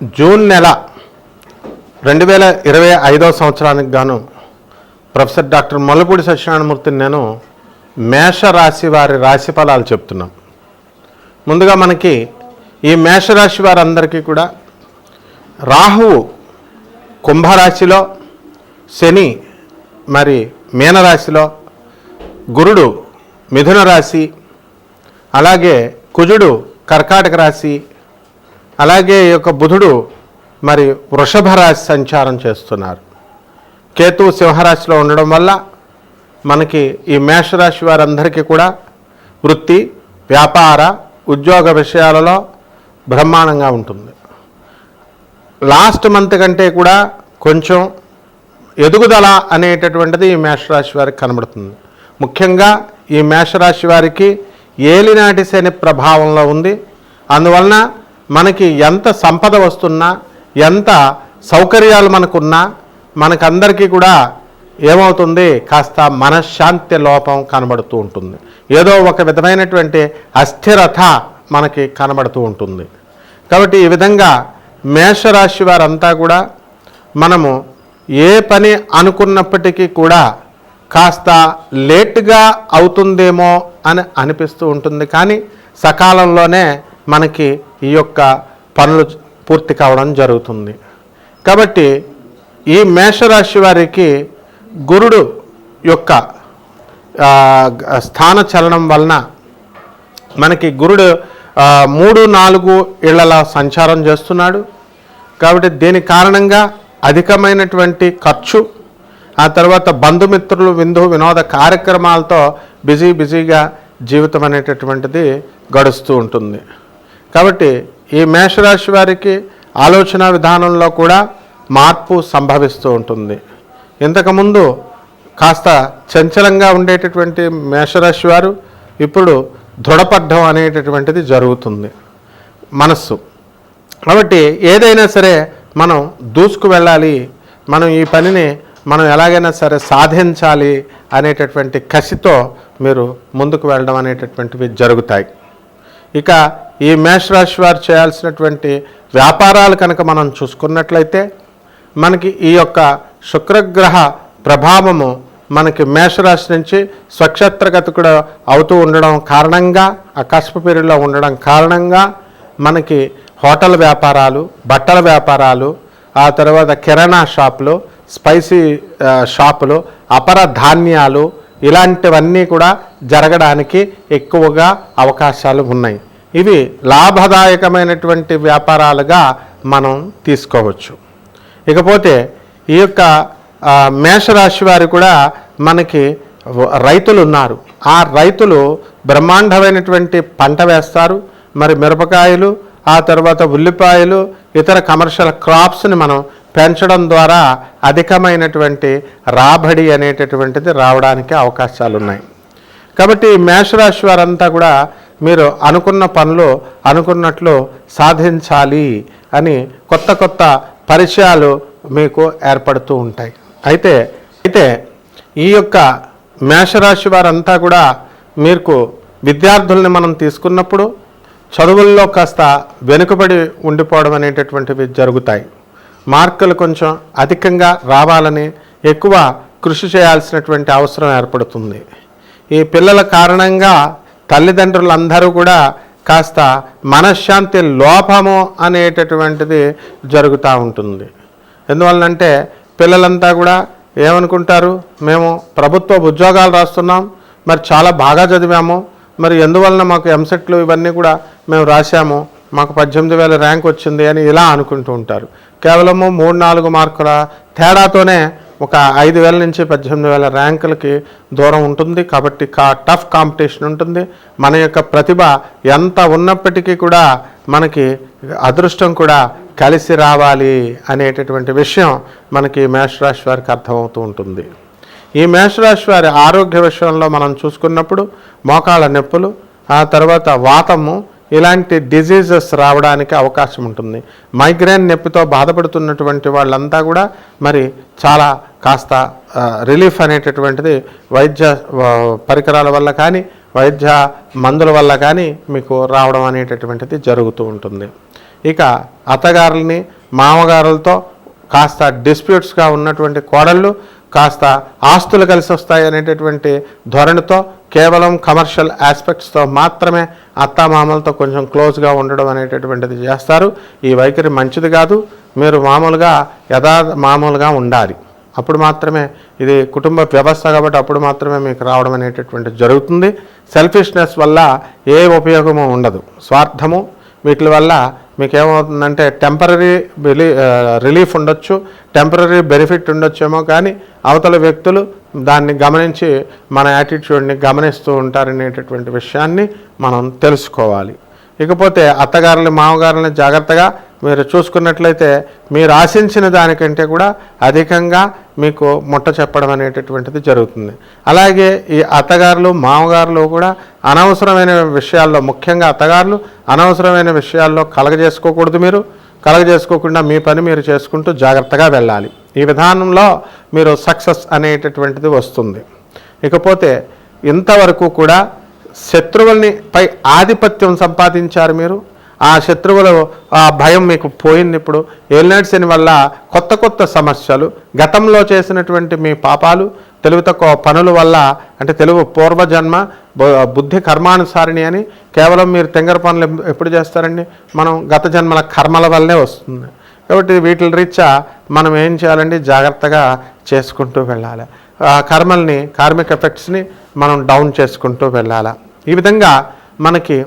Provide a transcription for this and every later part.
June నెల రెండు వేల ఇరవై ఐదవ సంవత్సరానికి గాను ప్రొఫెసర్ డాక్టర్ మొల్లపూడి సత్యనారాయణమూర్తిని నేను మేషరాశి వారి రాశి ఫలాలు చెప్తున్నాం. ముందుగా మనకి ఈ మేషరాశి వారందరికీ కూడా రాహువు కుంభరాశిలో శని మరి మీనరాశిలో గురుడు మిథున రాశి అలాగే కుజుడు కర్కాటక రాశి అలాగే ఈ యొక్క బుధుడు మరి వృషభ రాశి సంచారం చేస్తున్నారు. కేతు సింహరాశిలో ఉండడం వల్ల మనకి ఈ మేషరాశి వారందరికీ కూడా వృత్తి వ్యాపార ఉద్యోగ విషయాలలో బ్రహ్మాండంగా ఉంటుంది. లాస్ట్ మంత్ కంటే కూడా కొంచెం ఎదుగుదల అనేటటువంటిది ఈ మేషరాశి వారికి కనబడుతుంది. ముఖ్యంగా ఈ మేషరాశి వారికి ఏలినాటి శని ప్రభావంలో ఉంది. అందువలన మనకి ఎంత సంపద వస్తున్నా ఎంత సౌకర్యాలు మనకున్నా మనకందరికీ కూడా ఏమవుతుంది? కాస్త మనశ్శాంతి లోపం కనబడుతూ ఉంటుంది. ఏదో ఒక విధమైనటువంటి అస్థిరత మనకి కనబడుతూ ఉంటుంది. కాబట్టి ఈ విధంగా మేషరాశి వారంతా కూడా మనము ఏ పని అనుకున్నప్పటికీ కూడా కాస్త లేట్గా అవుతుందేమో అని అనిపిస్తూ ఉంటుంది. కానీ సకాలంలోనే మనకి ఈ యొక్క పనులు పూర్తి కావడం జరుగుతుంది. కాబట్టి ఈ మేషరాశి వారికి గురుడు యొక్క స్థాన చలనం వలన మనకి గురుడు మూడు నాలుగు ఇళ్ళల సంచారం చేస్తున్నాడు. కాబట్టి దీని కారణంగా అధికమైనటువంటి ఖర్చు ఆ తర్వాత బంధుమిత్రులు విందు వినోద కార్యక్రమాలతో బిజీ బిజీగా జీవితం అనేటటువంటిది గడుస్తూ ఉంటుంది. కాబట్టి ఈ మేషరాశి వారికి ఆలోచన విధానంలో కూడా మార్పు సంభవిస్తూ ఉంటుంది. ఇంతకుముందు కాస్త చంచలంగా ఉండేటటువంటి మేషరాశి వారు ఇప్పుడు దృఢపడ్డం అనేటటువంటిది జరుగుతుంది. మనస్సు. కాబట్టి ఏదైనా సరే మనం దూసుకు వెళ్ళాలి మనం ఈ పనిని మనం ఎలాగైనా సరే సాధించాలి అనేటటువంటి కసితో మీరు ముందుకు వెళ్ళడం అనేటటువంటివి జరుగుతాయి. ఇక ఈ మేషరాశి వారు చేయాల్సినటువంటి వ్యాపారాలు కనుక మనం చూసుకున్నట్లయితే మనకి ఈ యొక్క శుక్రగ్రహ ప్రభావము మనకి మేషరాశి నుంచి స్వక్షేత్రగతి కూడా అవుతూ ఉండడం కారణంగా ఆ పీరియడ్లో ఉండడం కారణంగా మనకి హోటల్ వ్యాపారాలు బట్టల వ్యాపారాలు ఆ తర్వాత కిరాణా షాపులు స్పైసీ షాపులు అపర ధాన్యాలు ఇలాంటివన్నీ కూడా జరగడానికి ఎక్కువగా అవకాశాలు ఉన్నాయి. ఇవి లాభదాయకమైనటువంటి వ్యాపారాలుగా మనం తీసుకోవచ్చు. ఇకపోతే ఈ యొక్క మేషరాశి వారు కూడా మనకి రైతులు ఉన్నారు ఆ రైతులు బ్రహ్మాండమైనటువంటి పంట వేస్తారు. మరి మిరపకాయలు ఆ తర్వాత ఉల్లిపాయలు ఇతర కమర్షియల్ క్రాప్స్ని మనం పెంచడం ద్వారా అధికమైనటువంటి రాబడి అనేటటువంటిది రావడానికి అవకాశాలు ఉన్నాయి కాబట్టి మేషరాశి వారంతా కూడా మీరు అనుకున్న పనులు అనుకున్నట్లు సాధించాలి అని కొత్త కొత్త పరిచయాలు మీకు ఏర్పడుతూ ఉంటాయి. అయితే అయితే ఈ యొక్క మేషరాశి వారంతా కూడా మీకు విద్యార్థుల్ని మనం తీసుకున్నప్పుడు చదువుల్లో కాస్త వెనుకబడి ఉండిపోవడం అనేటటువంటివి జరుగుతాయి. మార్కులు కొంచెం అధికంగా రావాలని ఎక్కువ కృషి చేయాల్సినటువంటి అవసరం ఏర్పడుతుంది. ఈ పిల్లల కారణంగా తల్లిదండ్రులందరూ కూడా కాస్త మనశ్శాంతి లోపము అనేటటువంటిది జరుగుతూ ఉంటుంది. ఎందువలనంటే పిల్లలంతా కూడా ఏమనుకుంటారు? మేము ప్రభుత్వ ఉద్యోగాలు రాస్తున్నాం మరి చాలా బాగా చదివాము మరి ఎందువలన మాకు ఎంసెట్లు ఇవన్నీ కూడా మేము రాశాము మాకు పద్దెనిమిది వేల ర్యాంక్ వచ్చింది అని ఇలా అనుకుంటూ ఉంటారు. కేవలము మూడు నాలుగు మార్కుల తేడాతోనే ఒక ఐదు వేల నుంచి పద్దెనిమిది వేల ర్యాంకులకి దూరం ఉంటుంది. కాబట్టి కా టఫ్ కాంపిటీషన్ ఉంటుంది. మన యొక్క ప్రతిభ ఎంత ఉన్నప్పటికీ కూడా మనకి అదృష్టం కూడా కలిసి రావాలి అనేటటువంటి విషయం మనకి మేషరాశి వారికి అర్థమవుతూ ఉంటుంది. ఈ మేషరాశి వారి ఆరోగ్య విషయంలో మనం చూసుకున్నప్పుడు మోకాళ్ళ నొప్పులు ఆ తర్వాత వాతము ఇలాంటి డిజీజెస్ రావడానికి అవకాశం ఉంటుంది. మైగ్రేన్ నొప్పితో బాధపడుతున్నటువంటి వాళ్ళంతా కూడా మరి చాలా కాస్త రిలీఫ్ అనేటటువంటిది వైద్య పరికరాల వల్ల కానీ వైద్య మందుల వల్ల కానీ మీకు రావడం అనేటటువంటిది జరుగుతూ ఉంటుంది. ఇక అత్తగారులని మామగారులతో కాస్త డిస్ప్యూట్స్గా ఉన్నటువంటి కోడళ్ళు కాస్త ఆస్తులు కలిసి వస్తాయి అనేటటువంటి ధోరణితో కేవలం కమర్షియల్ ఆస్పెక్ట్స్తో మాత్రమే అత్తామామలతో కొంచెం క్లోజ్గా ఉండడం అనేటటువంటిది చేస్తారు. ఈ వైఖరి మంచిది కాదు. మీరు మామూలుగా యథా మామూలుగా ఉండాలి. అప్పుడు మాత్రమే ఇది కుటుంబ వ్యవస్థ కాబట్టి అప్పుడు మాత్రమే మీకు రావడం అనేటటువంటి జరుగుతుంది. సెల్ఫిష్నెస్ వల్ల ఏ ఉపయోగము ఉండదు. స్వార్థము వీటి వల్ల మీకేమవుతుందంటే టెంపరీ రిలీ రిలీఫ్ ఉండొచ్చు టెంపరీ బెనిఫిట్ ఉండొచ్చేమో కానీ అవతల వ్యక్తులు దాన్ని గమనించి మన యాటిట్యూడ్ని గమనిస్తూ ఉంటారనేటటువంటి విషయాన్ని మనం తెలుసుకోవాలి. ఇకపోతే అత్తగారులు మామగారుని జాగ్రత్తగా మీరు చూసుకున్నట్లయితే మీరు ఆశించిన దానికంటే కూడా అధికంగా మీకు ముట్ట చెప్పడం అనేటటువంటిది జరుగుతుంది. అలాగే ఈ అత్తగారులు మామగారులు కూడా అనవసరమైన విషయాల్లో ముఖ్యంగా అత్తగారులు అనవసరమైన విషయాల్లో కలగజేసుకోకూడదు మీరు. కలగజేసుకోకుండా మీ పని మీరు చేసుకుంటూ జాగ్రత్తగా వెళ్ళాలి. ఈ విధానంలో మీరు సక్సెస్ అనేటటువంటిది వస్తుంది. ఇకపోతే ఇంతవరకు కూడా శత్రువుల్ని పై ఆధిపత్యం సంపాదించారు మీరు. ఆ శత్రువుల ఆ భయం మీకు పోయింది ఇప్పుడు. ఏలినాటి శని వల్ల కొత్త కొత్త సమస్యలు గతంలో చేసినటువంటి మీ పాపాలు తెలుగు తక్కువ పనుల వల్ల అంటే తెలుగు పూర్వజన్మ బు- బుద్ధి కర్మానుసారిణి అని కేవలం మీరు తెంగర పనులు ఎప్పుడు చేస్తారండి? మనం గత జన్మల కర్మల వల్లనే వస్తుంది. కాబట్టి వీటి రీత్యా మనం ఏం చేయాలండి? జాగ్రత్తగా చేసుకుంటూ వెళ్ళాలి. ఆ కర్మల్ని కార్మిక్ ఎఫెక్ట్స్ని మనం డౌన్ చేసుకుంటూ వెళ్ళాలి. ఈ విధంగా మనకి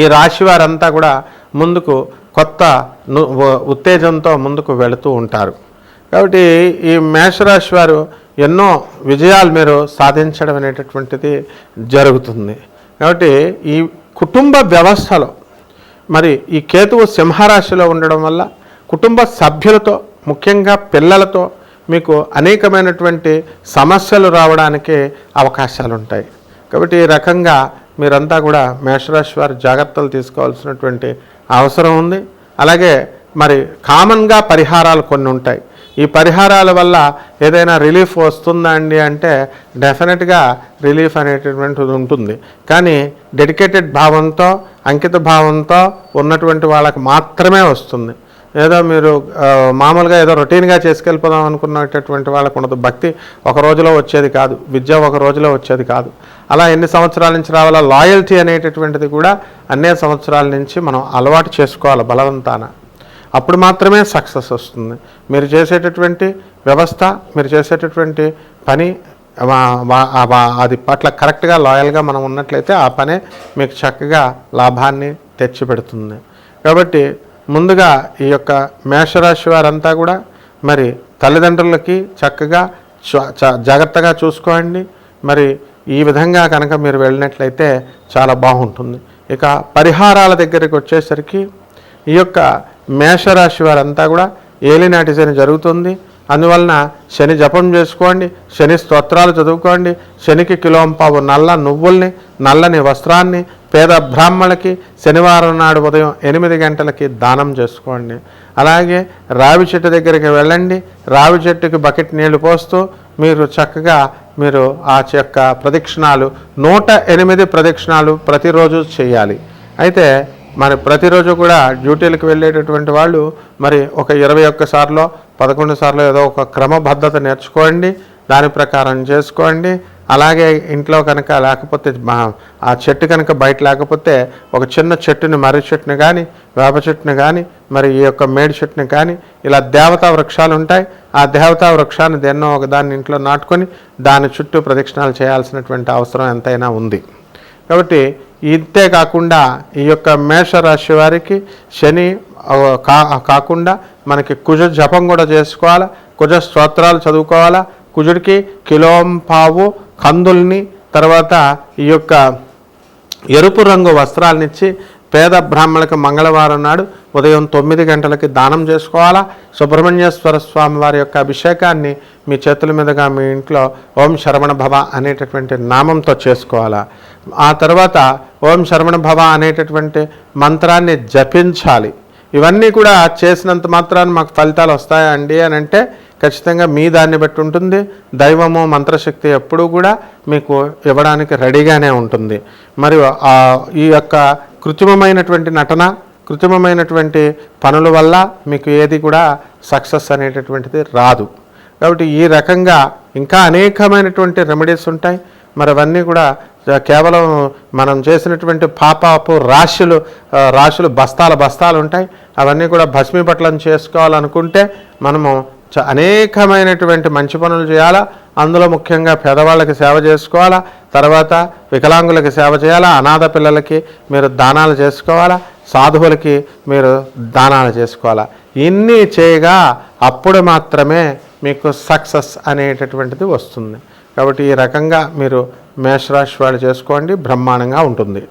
ఈ రాశి వారంతా కూడా ముందుకు కొత్త ఉత్తేజంతో ముందుకు వెళుతూ ఉంటారు. కాబట్టి ఈ మేషరాశి వారు ఎన్నో విజయాలు మీరు సాధించడం అనేటటువంటిది జరుగుతుంది. కాబట్టి ఈ కుటుంబ వ్యవస్థలో మరి ఈ కేతువు సింహరాశిలో ఉండడం వల్ల కుటుంబ సభ్యులతో ముఖ్యంగా పిల్లలతో మీకు అనేకమైనటువంటి సమస్యలు రావడానికి అవకాశాలు ఉంటాయి కాబట్టి ఈ రకంగా మీరంతా కూడా మేషరాశి వారు జాగ్రత్తలు తీసుకోవాల్సినటువంటి అవసరం ఉంది. అలాగే మరి కామన్గా పరిహారాలు కొన్ని ఉంటాయి. ఈ పరిహారాల వల్ల ఏదైనా రిలీఫ్ వస్తుందా అండి అంటే డెఫినెట్గా రిలీఫ్ అనేటటువంటిది ఉంటుంది. కానీ డెడికేటెడ్ భావంతో అంకిత భావంతో ఉన్నటువంటి వాళ్ళకు మాత్రమే వస్తుంది. ఏదో మీరు మామూలుగా ఏదో రొటీన్గా చేసుకెళ్ళిపోదాం అనుకున్నటువంటి వాళ్ళకు ఉండదు. భక్తి ఒక రోజులో వచ్చేది కాదు. విద్య ఒక రోజులో వచ్చేది కాదు. అలా ఎన్ని సంవత్సరాల నుంచి రావాలా? లాయల్టీ అనేటటువంటిది కూడా అన్నే సంవత్సరాల నుంచి మనం అలవాటు చేసుకోవాలి బలవంతాన. అప్పుడు మాత్రమే సక్సెస్ వస్తుంది. మీరు చేసేటటువంటి వ్యవస్థ మీరు చేసేటటువంటి పని అది పట్ల కరెక్ట్గా లాయల్గా మనం ఉన్నట్లయితే ఆ పనే మీకు చక్కగా లాభాన్ని తెచ్చిపెడుతుంది. కాబట్టి ముందుగా ఈ యొక్క మేషరాశి వారంతా కూడా మరి తల్లిదండ్రులకి చక్కగా జాగ్రత్తగా చూసుకోండి. మరి ఈ విధంగా కనుక మీరు వెళ్ళినట్లయితే చాలా బాగుంటుంది. ఇక పరిహారాల దగ్గరికి వచ్చేసరికి ఈ యొక్క మేషరాశి వారంతా కూడా ఏలినాటి శని జరుగుతుంది. అందువలన శని జపం చేసుకోండి శని స్తోత్రాలు చదువుకోండి శనికి కిలోంపావు నల్ల నువ్వుల్ని నల్లని వస్త్రాన్ని పేద బ్రాహ్మణులకి శనివారం నాడు ఉదయం ఎనిమిది గంటలకి దానం చేసుకోండి. అలాగే రావి చెట్టు దగ్గరికి వెళ్ళండి. రావి చెట్టుకి బకెట్ నీళ్ళు పోస్తూ మీరు చక్కగా మీరు ఆ యొక్క ప్రదక్షిణాలు నూట ఎనిమిది ప్రదక్షిణాలు ప్రతిరోజు చేయాలి. అయితే మరి ప్రతిరోజు కూడా డ్యూటీలకు వెళ్ళేటటువంటి వాళ్ళు మరి ఒక ఇరవై ఒక్క సార్లో పదకొండు సార్లు ఏదో ఒక క్రమబద్ధత నేర్చుకోండి. దాని ప్రకారం చేసుకోండి. అలాగే ఇంట్లో కనుక లేకపోతే మా- ఆ చెట్టు కనుక బయట లేకపోతే ఒక చిన్న చెట్టుని మర్రి చెట్టుని కానీ వేప చెట్టుని కానీ మరి ఈ యొక్క మేడి చెట్టుని కానీ ఇలా దేవతా వృక్షాలు ఉంటాయి. ఆ దేవతా వృక్షాన్ని దేన్నో ఒక దాన్ని ఇంట్లో నాటుకొని దాని చుట్టూ ప్రదక్షిణాలు చేయాల్సినటువంటి అవసరం ఎంతైనా ఉంది. కాబట్టి ఇంతే కాకుండా ఈ యొక్క మేషరాశి వారికి శని కా కాకుండా మనకి కుజ జపం కూడా చేసుకోవాలా కుజ స్తోత్రాలు చదువుకోవాలా. కుజుడికి కిలోం పావు కందుల్ని తర్వాత ఈ యొక్క ఎరుపు రంగు వస్త్రాలనిచ్చి పేద బ్రాహ్మణులకు మంగళవారం నాడు ఉదయం తొమ్మిది గంటలకి దానం చేసుకోవాలా? సుబ్రహ్మణ్యేశ్వర స్వామి వారి యొక్క అభిషేకాన్ని మీ చేతుల మీదుగా మీ ఇంట్లో ఓం శరవణ భవ అనేటటువంటి నామంతో చేసుకోవాలా? ఆ తర్వాత ఓం శరవణ భవ అనేటటువంటి మంత్రాన్ని జపించాలి. ఇవన్నీ కూడా చేసినంత మాత్రాన్ని మాకు ఫలితాలు వస్తాయా అండి అని అంటే ఖచ్చితంగా మీ దాన్ని బట్టి ఉంటుంది. దైవము మంత్రశక్తి ఎప్పుడూ కూడా మీకు ఇవ్వడానికి రెడీగానే ఉంటుంది. మరియు ఈ యొక్క కృత్రిమమైనటువంటి నటన కృత్రిమమైనటువంటి పనుల వల్ల మీకు ఏది కూడా సక్సెస్ అనేటటువంటిది రాదు. కాబట్టి ఈ రకంగా ఇంకా అనేకమైనటువంటి రెమెడీస్ ఉంటాయి. మరి అవన్నీ కూడా కేవలం మనం చేసినటువంటి పాపాపు రాశులు రాశులు బస్తాల బస్తాలు ఉంటాయి. అవన్నీ కూడా భస్మీపట్లం చేసుకోవాలనుకుంటే మనము అనేకమైనటువంటి మంచి పనులు చేయాలా? అందులో ముఖ్యంగా పేదవాళ్ళకి సేవ చేసుకోవాలా? తర్వాత వికలాంగులకి సేవ చేయాలా? అనాథ పిల్లలకి మీరు దానాలు చేసుకోవాలా? సాధువులకి మీరు దానాలు చేసుకోవాలా? ఇన్ని చేయగా అప్పుడు మాత్రమే మీకు సక్సెస్ అనేటటువంటిది వస్తుంది. కాబట్టి ఈ రకంగా మీరు మేషరాశి వాళ్ళు చేసుకోండి బ్రహ్మాండంగా ఉంటుంది.